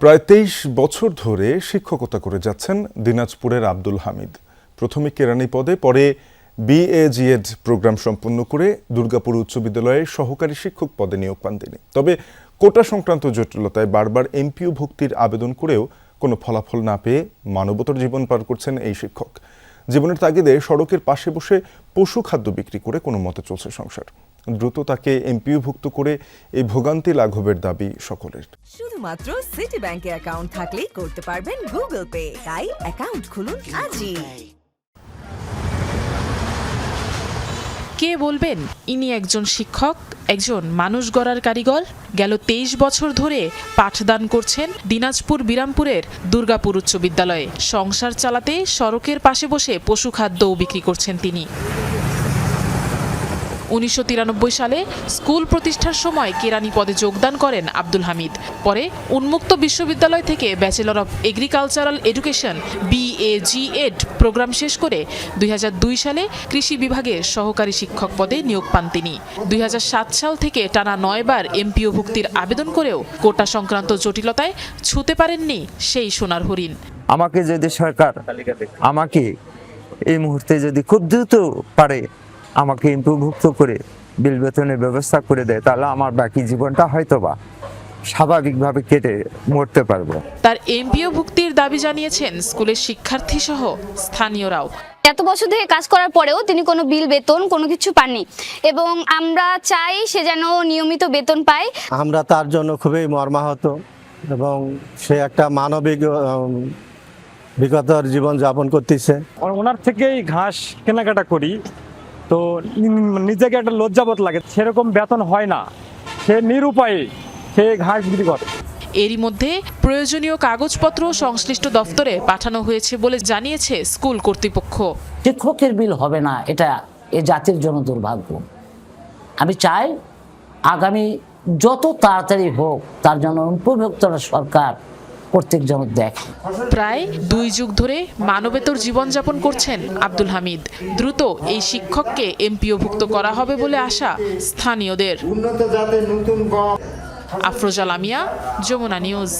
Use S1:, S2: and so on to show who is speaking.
S1: প্রায় তেইশ বছর ধরে শিক্ষকতা করে যাচ্ছেন দিনাজপুরের আব্দুল হামিদ। প্রথমে কেরানি পদে, পরে বিএজিএড প্রোগ্রাম সম্পন্ন করে দুর্গাপুর উচ্চ বিদ্যালয়ে সহকারী শিক্ষক পদে নিয়োগ পান তিনি। তবে কোটা সংক্রান্ত জটিলতায় বারবার এমপিও ভুক্তির আবেদন করেও কোনো ফলাফল না পেয়ে মানবতর জীবন পার করছেন এই শিক্ষক। জীবনের তাগিদে সড়কের পাশে বসে পশু খাদ্য বিক্রি করে কোনো মতে চলছে সংসার। দ্রুত তাকে এমপিওভুক্ত করে এই ভোগান্তি লাঘবের দাবি সকলের।
S2: শুধুমাত্র সিটি ব্যাংকে অ্যাকাউন্ট থাকলেই করতে পারবেন গুগল পে তাই অ্যাকাউন্ট খুলুন আজই।
S3: কে বলবেন ইনি একজন শিক্ষক একজন মানুষ গড়ার কারিগর। গেল তেইশ বছর ধরে পাঠদান করছেন দিনাজপুর বিরামপুরের দুর্গাপুর উচ্চ বিদ্যালয়ে। সংসার চালাতে সড়কের পাশে বসে পশু খাদ্যও বিক্রি করছেন তিনি। উনিশশো তিরানব্বই সালে স্কুল প্রতিষ্ঠার সময় কেরানি পদে যোগদান করেন আব্দুল হামিদ। পরে উন্মুক্ত বিশ্ববিদ্যালয় থেকে bachelor of agricultural education BAgEd programme শেষ করে দুই হাজার দুই সালে কৃষি বিভাগের সহকারী শিক্ষক পদে নিয়োগ পান তিনি। দুই হাজার সাত সাল থেকে টানা নয়বার এমপিও ভুক্তির আবেদন করেও কোটা সংক্রান্ত জটিলতায় ছুতে পারেননি সেই সোনার হরিণ।
S4: আমাকে যদি সরকার আমাকে এই মুহূর্তে যদি খুব দ্রুত পারে আমাকে ইম্প্রুভুক্ত করে বিল বেতনের ব্যবস্থা করে দেয় তাহলে আমার বাকি জীবনটা হয়তোবা স্বাভাবিকভাবে কেটে মরতে পারব।
S3: তার এমপিও ভুক্তির দাবি জানিয়েছেন স্কুলের শিক্ষার্থী সহ স্থানীয়রাও।
S5: এত বছর ধরে কাজ করার পরেও তিনি কোনো বিল বেতন কোনো কিছু পাননি এবং আমরা চাই সে যেন নিয়মিত বেতন পায়।
S6: আমরা তার জন্য খুবই মর্মাহত এবং সে একটা মানবিক উম, বিগতর জীবন যাপন করতেছে
S7: ওনার থেকেই ঘাস কেনাকাটা করি। তো নিজেকে একটা লজ্জাবোধ লাগে। সেরকম বেতন হয় না। সে নিরুপায়ে। সে ঘাস বিক্রি করে।
S3: এরই মধ্যে প্রয়োজনীয় কাগজপত্র সংশ্লিষ্ট দফতরে পাঠানো হয়েছে বলে জানিয়েছে স্কুল কর্তৃপক্ষ।
S8: শিক্ষকের বিল হবে না এটা এ জাতির জন্য দুর্ভাগ্য। আমি চাই আগামী যত তাড়াতাড়ি হোক তার জন্য উপভোক্তারা সরকার প্রত্যেক জন দেখে।
S3: প্রায় দুই যুগ ধরে মানবেতর জীবনযাপন করছেন আব্দুল হামিদ। দ্রুত এই শিক্ষককে এমপিওভুক্ত করা হবে বলে আশা স্থানীয়দের। আফরোজা লামিয়া যমুনা নিউজ।